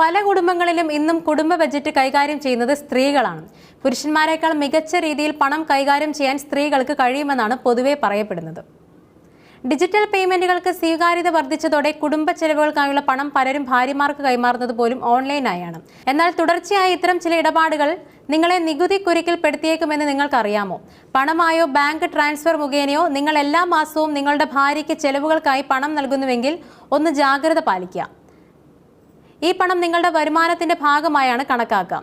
പല കുടുംബങ്ങളിലും ഇന്നും കുടുംബ ബജറ്റ് കൈകാര്യം ചെയ്യുന്നത് സ്ത്രീകളാണ്. പുരുഷന്മാരെക്കാൾ മികച്ച രീതിയിൽ പണം കൈകാര്യം ചെയ്യാൻ സ്ത്രീകൾക്ക് കഴിയുമെന്നാണ് പൊതുവെ പറയപ്പെടുന്നത്. ഡിജിറ്റൽ പേയ്മെന്റുകൾക്ക് സ്വീകാര്യത വർദ്ധിച്ചതോടെ കുടുംബ ചെലവുകൾക്കായുള്ള പണം പലരും ഭാര്യമാർക്ക് കൈമാറുന്നത് പോലും ഓൺലൈനായാണ്. എന്നാൽ തുടർച്ചയായി ഇത്തരം ചില ഇടപാടുകൾ നിങ്ങളെ നികുതി കുരുക്കിൽ പെടുത്തിയേക്കുമെന്ന് നിങ്ങൾക്കറിയാമോ? പണമായോ ബാങ്ക് ട്രാൻസ്ഫർ മുഖേനയോ നിങ്ങൾ എല്ലാ മാസവും നിങ്ങളുടെ ഭാര്യയ്ക്ക് ചെലവുകൾക്കായി പണം നൽകുന്നുവെങ്കിൽ ഒന്ന് ജാഗ്രത പാലിക്കുക. ഈ പണം നിങ്ങളുടെ വരുമാനത്തിന്റെ ഭാഗമായാണ് കണക്കാക്കുക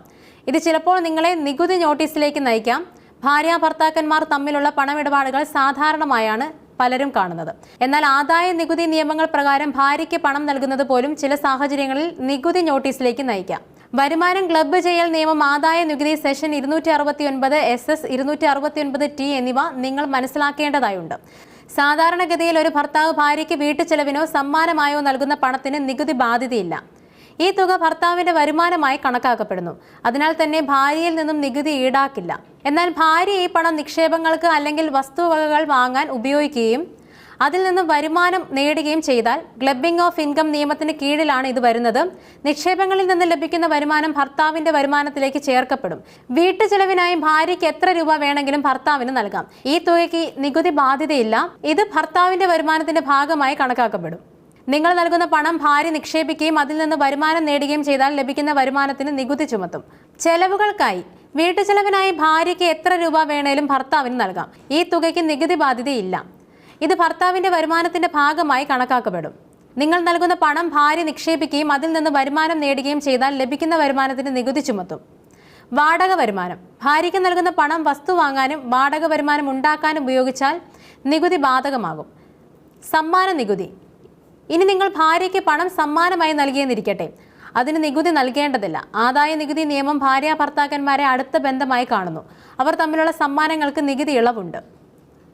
ഇത് ചിലപ്പോൾ നിങ്ങളെ നികുതി നോട്ടീസിലേക്ക് നയിക്കാം. ഭാര്യ ഭർത്താക്കന്മാർ തമ്മിലുള്ള പണമിടപാടുകൾ സാധാരണമായാണ് പലരും കാണുന്നത്. എന്നാൽ ആദായ നികുതി നിയമങ്ങൾ പ്രകാരം ഭാര്യയ്ക്ക് പണം നൽകുന്നത് പോലും ചില സാഹചര്യങ്ങളിൽ നികുതി നോട്ടീസിലേക്ക് നയിക്കാം. വരുമാനം ക്ലബ്ബ് ചെയ്യൽ നിയമം ആദായ നികുതി സെഷൻ ഇരുന്നൂറ്റി അറുപത്തി ഒൻപത് എസ് എസ് ഇരുന്നൂറ്റി അറുപത്തി ഒൻപത് ടി എന്നിവ നിങ്ങൾ മനസ്സിലാക്കേണ്ടതായുണ്ട്. സാധാരണഗതിയിൽ ഒരു ഭർത്താവ് ഭാര്യയ്ക്ക് വീട്ടുചെലവിനോ സമ്മാനമായോ നൽകുന്ന പണത്തിന് നികുതി ബാധ്യതയില്ല. ഈ തുക ഭർത്താവിന്റെ വരുമാനമായി കണക്കാക്കപ്പെടുന്നു. അതിനാൽ തന്നെ ഭാര്യയിൽ നിന്നും നികുതി ഈടാക്കില്ല. എന്നാൽ ഭാര്യ ഈ പണം നിക്ഷേപങ്ങൾക്ക് അല്ലെങ്കിൽ വസ്തുവകകൾ വാങ്ങാൻ ഉപയോഗിക്കുകയും അതിൽ നിന്നും വരുമാനം നേടുകയും ചെയ്താൽ ഗ്ലബിംഗ് ഓഫ് ഇൻകം നിയമത്തിന് കീഴിലാണ് ഇത് വരുന്നത്. നിക്ഷേപങ്ങളിൽ നിന്ന് ലഭിക്കുന്ന വരുമാനം ഭർത്താവിന്റെ വരുമാനത്തിലേക്ക് ചേർക്കപ്പെടും. വീട്ടുചെലവിനായി ഭാര്യയ്ക്ക് എത്ര രൂപ വേണമെങ്കിലും ഭർത്താവിന് നൽകാം. ഈ തുകയ്ക്ക് നികുതി ബാധ്യതയില്ല. ഇത് ഭർത്താവിന്റെ വരുമാനത്തിന്റെ ഭാഗമായി കണക്കാക്കപ്പെടും. നിങ്ങൾ നൽകുന്ന പണം ഭാര്യ നിക്ഷേപിക്കുകയും അതിൽ നിന്ന് വരുമാനം നേടുകയും ചെയ്താൽ ലഭിക്കുന്ന വരുമാനത്തിന് നികുതി ചുമത്തും. ചെലവുകൾക്കായി വീട്ടുചെലവിനായി ഭാര്യയ്ക്ക് എത്ര രൂപ വേണേലും ഭർത്താവിന് നൽകാം. ഈ തുകയ്ക്ക് നികുതി ബാധ്യതയില്ല. ഇത് ഭർത്താവിന്റെ വരുമാനത്തിന്റെ ഭാഗമായി കണക്കാക്കപ്പെടും. നിങ്ങൾ നൽകുന്ന പണം ഭാര്യ നിക്ഷേപിക്കുകയും അതിൽ നിന്ന് വരുമാനം നേടുകയും ചെയ്താൽ ലഭിക്കുന്ന വരുമാനത്തിന് നികുതി ചുമത്തും. വാടക വരുമാനം. ഭാര്യയ്ക്ക് നൽകുന്ന പണം വസ്തു വാങ്ങാനും വാടക വരുമാനം ഉണ്ടാക്കാനും ഉപയോഗിച്ചാൽ നികുതി ബാധകമാകും. സമ്മാന നികുതി. ഇനി നിങ്ങൾ ഭാര്യയ്ക്ക് പണം സമ്മാനമായി നൽകിയെന്നിരിക്കട്ടെ. അതിന് നികുതി നൽകേണ്ടതില്ല. ആദായ നികുതി നിയമം ഭാര്യ ഭർത്താക്കന്മാരെ അടുത്ത ബന്ധമായി കാണുന്നു. അവർ തമ്മിലുള്ള സമ്മാനങ്ങൾക്ക് നികുതി ഇളവുണ്ട്.